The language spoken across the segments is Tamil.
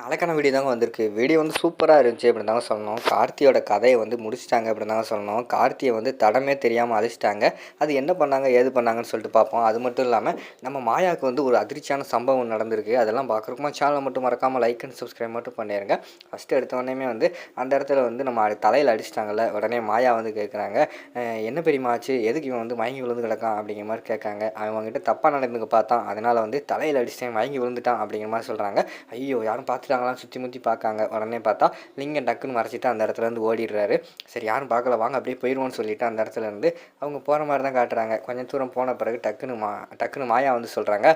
நாளைக்கான வீடியோ தாங்க வந்திருக்கு. வீடியோ வந்து சூப்பராக இருந்துச்சு அப்படின்னு தாங்க சொல்லணும். கார்த்தியோட கதையை வந்து முடிச்சிட்டாங்க அப்படின்னு தாங்க சொல்லணும். கார்த்தியை வந்து தடமே தெரியாமல் அழிச்சிட்டாங்க. அது என்ன பண்ணாங்க ஏது பண்ணாங்கன்னு சொல்லிட்டு பார்ப்போம். அது மட்டும் இல்லாமல் நம்ம மாயாவுக்கு வந்து ஒரு அதிர்ச்சியான சம்பவம் நடந்திருக்கு. அதெல்லாம் பார்க்குறக்குமா சேனலை மட்டும் மறக்காமல் லைக் அண்ட் சப்ஸ்கிரைப் மட்டும் பண்ணிடுங்க ஃபஸ்ட்டு எடுத்தோடனே வந்து அந்த இடத்துல வந்து நம்ம தலையில் அடிச்சிட்டாங்கல்ல. உடனே மாயா வந்து கேட்குறாங்க என்ன பெரியமா ஆச்சு? எதுக்கு இவன் வந்து மயங்கி விழுந்து கிடக்கான்? அப்படிங்கிற மாதிரி கேட்காங்க. அவங்ககிட்ட தப்பாக நடந்துக்க பார்த்தான். அதனால் வந்து தலையில் அடிச்சிட்டேன் மயங்கி விழுந்துட்டான் அப்படிங்கிற மாதிரி சொல்கிறாங்க ஐயோ யாரும் பார்த்து பார்த்துட்டாங்களாம் சுற்றி முற்றி பார்க்காங்க. உடனே பார்த்தா லிங்கம் டக்குன்னு மறைச்சிட்டு அந்த இடத்துல இருந்து ஓடிடுறாரு. சரி யாரும் பார்க்கல வாங்க அப்படியே போயிடுவோன்னு சொல்லிட்டு அந்த இடத்துல இருந்து அவங்க போகிற மாதிரி தான் காட்டுறாங்க. கொஞ்சம் தூரம் போன பிறகு டக்குன்னு மா டக்குன்னு மாயா வந்து சொல்கிறாங்க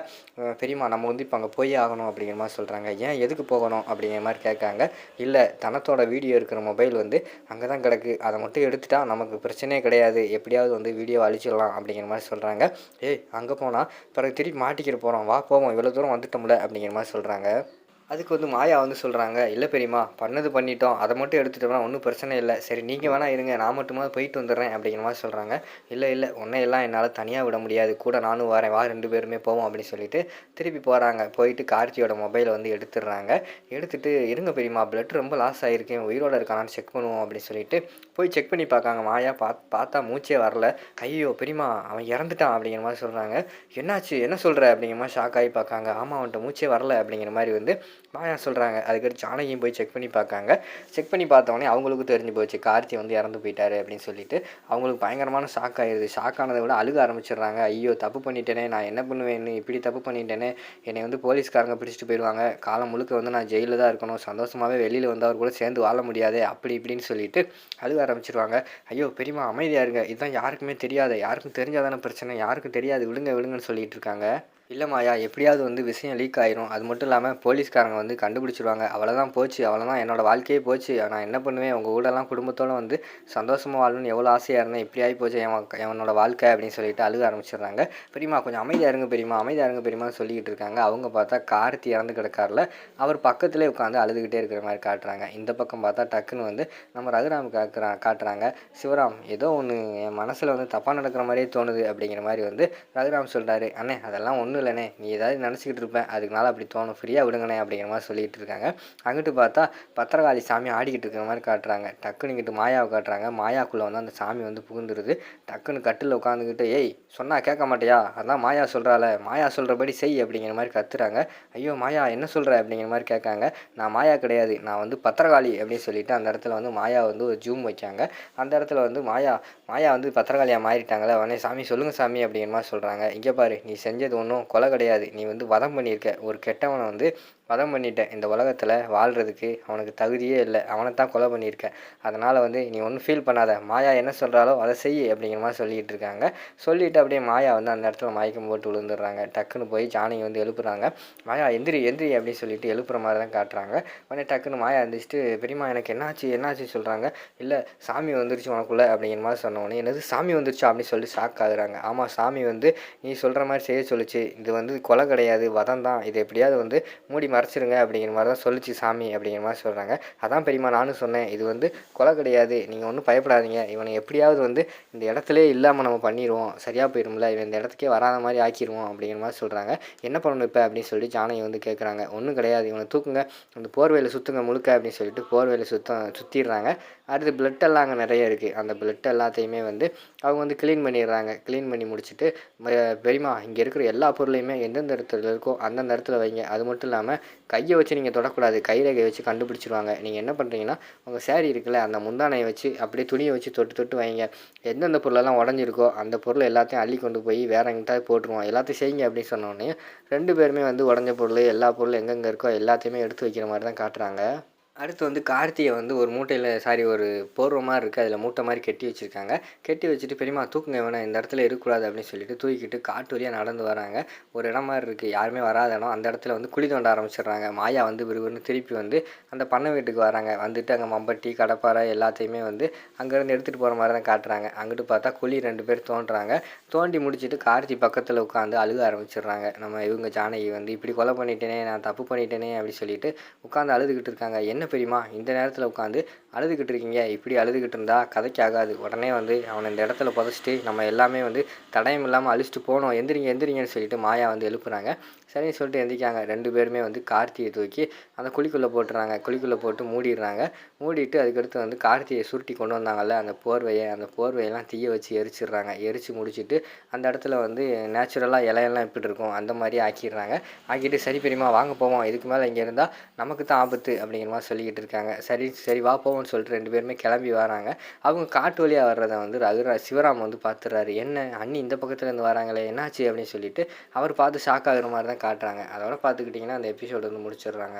பெரியம்மா நம்ம வந்து இப்போ அங்கே போயே ஆகணும் அப்படிங்கிற மாதிரி சொல்கிறாங்க ஏன் எதுக்கு போகணும்? அப்படிங்கிற மாதிரி கேட்காங்க. இல்லை தனத்தோட வீடியோ இருக்கிற மொபைல் வந்து அங்கே தான் கிடக்கு. அதை மட்டும் எடுத்துட்டா நமக்கு பிரச்சனையே கிடையாது. எப்படியாவது வந்து வீடியோ அழிச்சிடலாம் அப்படிங்கிற மாதிரி சொல்கிறாங்க ஏய் அங்கே போனால் பிறகு திருப்பி மாட்டிக்கிட்டு போகிறோம் வா போவோம். இவ்வளோ தூரம் வந்துட்டோம்ல அப்படிங்கிற மாதிரி சொல்கிறாங்க அதுக்கு வந்து மாயா வந்து சொல்கிறாங்க இல்லை பெரியம்மா பண்ணது பண்ணிட்டோம். அதை மட்டும் எடுத்துட்டோம்னா ஒன்றும் பிரச்சனை இல்லை. சரி நீங்கள் வேணால் இருங்க. நான் மட்டுமா போயிட்டு வந்துடுறேன். அப்படிங்கிற மாதிரி சொல்கிறாங்க இல்லை இல்லை. உன்னை எல்லாம் என்னால் தனியாக விட முடியாது. கூட நானும் வரேன். வா ரெண்டு பேருமே போவோம். அப்படின்னு சொல்லிட்டு திருப்பி போகிறாங்க போயிட்டு கார்த்தியோட மொபைலை வந்து எடுத்துடுறாங்க. எடுத்துகிட்டு இருங்க பெரியம்மா பிளட் ரொம்ப லாஸ் ஆகிருக்கேன் உயிரோட இருக்கானான்னு செக் பண்ணுவோம். அப்படின்னு சொல்லிட்டு போய் செக் பண்ணி பார்க்காங்க. மாயா பாத் பார்த்தா மூச்சே வரல. ஐயோ பெரியம்மா அவன் இறந்துட்டான். அப்படிங்கிற மாதிரி சொல்கிறாங்க என்னாச்சு? என்ன சொல்கிற அப்படிங்கிற மாதிரி ஷாக் ஆகி பார்க்காங்க. ஆமாம் அவன்கிட்ட மூச்சே வரல. அப்படிங்கிற மாதிரி வந்து மாயா சொல்கிறாங்க அதுக்கடுத்து ஜானகியும் போய் செக் பண்ணி பார்க்காங்க. செக் பண்ணி பார்த்தோன்னே அவங்களுக்கும் தெரிஞ்சு போச்சு. கார்த்தி வந்து இறந்து போயிட்டாரு அப்படின்னு சொல்லிட்டு அவங்களுக்கு பயங்கரமான ஷாக் ஆயிடுது ஷாக் ஆனதை விட அழுக ஆரம்பிச்சிடுறாங்க. ஐயோ தப்பு பண்ணிட்டேனே. நான் என்ன பண்ணுவேன்னு? இப்படி தப்பு பண்ணிட்டேனே. என்னை வந்து போலீஸ்காரங்க பிடிச்சிட்டு போயிடுவாங்க. காலம் முழுக்க வந்து நான் ஜெயிலில் தான் இருக்கணும். சந்தோஷமாகவே வெளியில் வந்தவர் அவர் கூட சேர்ந்து வாழ முடியாது. அப்படி இப்படின்னு சொல்லிட்டு அழுக ஆரம்பிச்சிருவாங்க ஐயோ பெரியம்மா அமைதியாக இருங்க. இதுதான் யாருக்குமே தெரியாது யாருக்கும் தெரிஞ்சாதான பிரச்சனை. யாருக்கும் தெரியாது. விழுங்க விழுங்கன்னு சொல்லிட்டு இருக்காங்க. இல்லை மாயா எப்படியாவது வந்து விஷயம் லீக் ஆயிரும். அது மட்டும் இல்லாமல் போலீஸ்காரங்க வந்து கண்டுபிடிச்சிருவாங்க. அவ்வளோதான் போச்சு அவ்வளோதான் என்னோடய வாழ்க்கையே போச்சு. நான் என்ன பண்ணுவேன்? உங்கள் கூடலாம் குடும்பத்தோடு வந்து சந்தோஷமாக வாழணும்னு எவ்வளோ ஆசையாக இருந்தேன். இப்படி ஆகி போச்சு என் அவனோட என்னோட வாழ்க்கை அப்படின்னு சொல்லிட்டு அழுக ஆரம்பிச்சிடுறாங்க. பெரியம்மா கொஞ்சம் அமைதியாக இருங்க பெரியம்மா அமைதியாக இருங்க பெரியம்மான்னு சொல்லிக்கிட்டு இருக்காங்க. அவங்க பார்த்தா கார்த்தி இறந்து கிடக்கார்ல அவர் பக்கத்துலேயே உட்காந்து அழுதுகிட்டே இருக்கிற மாதிரி காட்டுறாங்க. இந்த பக்கம் பார்த்தா டக்குன்னு வந்து நம்ம ரகுராம் காக்குறா காட்டுறாங்க. சிவராம் ஏதோ ஒன்று என் மனசில் வந்து தப்பாக நடக்கிற மாதிரியே தோணுது அப்படிங்கிற மாதிரி வந்து ரகுராம் சொல்கிறாரு அண்ணே அதெல்லாம் ஒன்று ஒன்றும் இல்லைண்ணே. நீ ஏதாவது நினச்சிக்கிட்டு இருப்பேன் அதுக்குனால அப்படி தோணும். ஃப்ரீயாக விடுங்கண்ணே அப்படிங்கிற மாதிரி சொல்லிகிட்டு இருக்காங்க. அங்கிட்டு பார்த்தா பத்திரகாளி சாமி ஆடிக்கிட்டு இருக்கிற மாதிரி காட்டுறாங்க. டக்குன்னு இங்கிட்டு மாயாவை காட்டுறாங்க. மாயாக்குள்ளே வந்து அந்த சாமி வந்து புகுந்துருது. டக்குன்னு கட்டில் உட்காந்துக்கிட்டு ஏய் சொன்னால் கேட்க மாட்டியா? அதான் மாயா சொல்கிறால மாயா சொல்கிறபடி செய் அப்படிங்கிற மாதிரி கத்துறாங்க. ஐயோ மாயா என்ன சொல்கிற அப்படிங்கிற மாதிரி கேட்காங்க. நான் மாயா கிடையாது. நான் வந்து பத்திரகாளி அப்படின்னு சொல்லிட்டு அந்த இடத்துல வந்து மாயா வந்து ஒரு ஜூம் வைக்காங்க அந்த இடத்துல வந்து மாயா மாயா வந்து பத்திரகாளியாக மாறிட்டாங்களே. உடனே சாமி சொல்லுங்கள் சாமி அப்படிங்கிற மாதிரி சொல்கிறாங்க இங்கே பாரு. நீ செஞ்சது ஒன்றும் கொலை கிடையாது. நீ வந்து வதம் பண்ணியிருக்க. ஒரு கெட்டவனை வந்து வதம் பண்ணிட்டேன். இந்த உலகத்தில் வாழ்கிறதுக்கு அவனுக்கு தகுதியே இல்லை. அவனை தான் கொலை பண்ணியிருக்கேன். அதனால் வந்து நீ ஒன்றும் ஃபீல் பண்ணாத. மாயா என்ன சொல்கிறாலோ அதை செய் அப்படிங்கிற மாதிரி சொல்லிகிட்டு இருக்காங்க. சொல்லிட்டு அப்படியே மாயா வந்து அந்த இடத்துல மயக்கம் போட்டு விழுந்துடுறாங்க. டக்குன்னு போய் ஜானகி வந்து எழுப்புறாங்க. மாயா எந்திரி எந்திரி அப்படின்னு சொல்லிட்டு எழுப்புற மாதிரி தான் காட்டுறாங்க. உடனே டக்குன்னு மாயா எழுந்திரிச்சிட்டு பெரியம்மா எனக்கு என்னாச்சு? என்னாச்சு? சொல்கிறாங்க இல்லை சாமி வந்துருச்சு உனக்குள்ளே அப்படிங்கிற மாதிரி சொன்ன உடனே என்னது சாமி வந்துருச்சா? அப்படின்னு சொல்லி ஷாக் ஆகுறாங்க. ஆமாம் சாமி வந்து நீ சொல்கிற மாதிரி செய்ய சொல்லுச்சு. இது வந்து கொலை கிடையாது. வதம் தான். இது எப்படியாவது வந்து மூடி மறைச்சிருங்க அப்படிங்கிற மாதிரி தான் சொல்லிச்சு சாமி அப்படிங்கிற மாதிரி சொல்கிறாங்க அதான் பெரியம்மா நானும் சொன்னேன் இது வந்து கொலை கிடையாது. நீங்கள் ஒன்றும் பயப்படாதீங்க. இவனை எப்படியாவது வந்து இந்த இடத்துலே இல்லாமல் நம்ம பண்ணிடுவோம் சரியாக போயிடும்ல இவன் இந்த இடத்துக்கே வராத மாதிரி ஆக்கிடுவோம் அப்படிங்கிற மாதிரி சொல்கிறாங்க என்ன பண்ணணும் இப்போ அப்படின்னு சொல்லி ஜானகி வந்து கேட்குறாங்க ஒன்றும் கிடையாது இவனை தூக்குங்க. அந்த போர்வையில் சுற்றுங்க முழுக்க அப்படின்னு சொல்லிட்டு போர்வையில் சுத்தம் சுற்றிடுறாங்க அடுத்து பிளட் எல்லாம் அங்கே நிறைய இருக்குது அந்த பிளட் எல்லாத்தையுமே வந்து அவங்க வந்து க்ளீன் பண்ணிடுறாங்க. க்ளீன் பண்ணி முடிச்சுட்டு பெரியமா பெரியம்மா இங்கே இருக்கிற எல்லா பொருளையுமே எந்தெந்த இடத்துல இருக்கோ அந்தந்த இடத்துல வைங்க. அது மட்டும் இல்லாமல் கையை வச்சு நீங்கள் தொடக்கூடாது. கைரேகை வச்சு கண்டுபிடிச்சிருவாங்க. நீங்கள் என்ன பண்ணுறீங்கன்னா உங்கள் சேரீ இருக்குல்ல அந்த முந்தானையை வச்சு அப்படியே துணியை வச்சு தொட்டு தொட்டு வைங்க. எந்தெந்த பொருளெல்லாம் உடஞ்சிருக்கோ அந்த பொருள் எல்லாத்தையும் அள்ளி கொண்டு போய் வேற எங்கிட்டாவது போட்டுருவோம். எல்லாத்தையும் செய்யுங்க அப்படின்னு சொன்னோடனே ரெண்டு பேருமே வந்து உடஞ்ச பொருள் எல்லா பொருளும் எங்கெங்கே இருக்கோ எல்லாத்தையுமே எடுத்து வைக்கிற மாதிரி தான் காட்டுறாங்க. அடுத்து வந்து கார்த்தியை வந்து ஒரு மூட்டையில் சாரி ஒரு போர்வை மாதிரி இருக்குது அதில் மூட்டை மாதிரி கட்டி வச்சுருக்காங்க. கட்டி வச்சுட்டு பெரியம்மா தூக்குங்க வேணாம் இந்த இடத்துல இருக்கக்கூடாது அப்படின்னு சொல்லிட்டு தூக்கிட்டு காட்டு வழியாக நடந்து வராங்க. ஒரு இடம் மாதிரி இருக்குது யாருமே வராத இடம். அந்த இடத்துல வந்து குழி தோண்ட ஆரம்பிச்சிடுறாங்க. மாயா வந்து விறுவிறுன்னு திருப்பி வந்து அந்த பண்ணை வீட்டுக்கு வராங்க. வந்துட்டு அங்கே மம்பட்டி கடப்பாரை எல்லாத்தையுமே வந்து அங்கேருந்து எடுத்துகிட்டு போகிற மாதிரி தான் காட்டுறாங்க. அங்கிட்டு பார்த்தா குழி ரெண்டு பேர் தோன்றாங்க. தோண்டி முடிச்சுட்டு கார்த்தி பக்கத்தில் உட்காந்து அழுக ஆரம்பிச்சிடுறாங்க. நம்ம இவங்க ஜானகி வந்து இப்படி கொலை பண்ணிட்டேனே நான் தப்பு பண்ணிட்டேனே அப்படி சொல்லிட்டு உட்காந்து அழுதுகிட்டு இருக்காங்க. என்ன பெரியமா இந்த நேரத்தில் உட்காந்து அழுதுகிட்டு இருக்கீங்க இப்படி அழுதுகிட்டு இருந்தா கதைக்கு ஆகாது உடனே வந்து அவனை இந்த இடத்துல புதைச்சிட்டு நம்ம எல்லாமே வந்து தடயம் இல்லாமல் அழிச்சிட்டு போனோம். எந்திரிங்க எந்திரிங்கன்னு சொல்லிட்டு மாயா வந்து எழுப்புறாங்க. சரின்னு சொல்லிட்டு எந்திரிக்காங்க. ரெண்டு பேருமே வந்து கார்த்தியை தூக்கி அந்த குழிக்குள்ளே போட்டுறாங்க. குழிக்குள்ளே போட்டு மூடிடுறாங்க. மூடிட்டு அதுக்கடுத்து வந்து கார்த்தியை சுருட்டி கொண்டு வந்தாங்கல்ல அந்த போர்வையை அந்த போர்வையெல்லாம் தீய வச்சு எரிச்சிடுறாங்க. எரித்து முடிச்சுட்டு அந்த இடத்துல வந்து நேச்சுரலாக இலையெல்லாம் இப்படி இருக்கும். அந்த மாதிரி ஆக்கிடுறாங்க. ஆக்கிட்டு சரி பெரியமா வாங்க போவோம். இதுக்கு மேலே இங்கே இருந்தால் நமக்கு தான் ஆபத்து அப்படிங்கிற மாதிரி சொல்லிக்கிட்டு இருக்காங்க. சரி சரி வா போகணும்னு சொல்லிட்டு ரெண்டு பேருமே கிளம்பி வராங்க. அவங்க காட்டு வழியாக வர்றதை வந்து ரகுரா சிவராம் வந்து பார்த்துறாரு என்ன அண்ணி இந்த பக்கத்துலேருந்து வராங்களே என்னாச்சு? அப்படின்னு சொல்லிட்டு அவர் பார்த்து ஷாக் ஆகுற மாதிரி தான் காட்டுறாங்க. அதோட பார்த்துக்கிட்டிங்கன்னா அந்த எபிசோடு வந்து முடிச்சிடுறாங்க.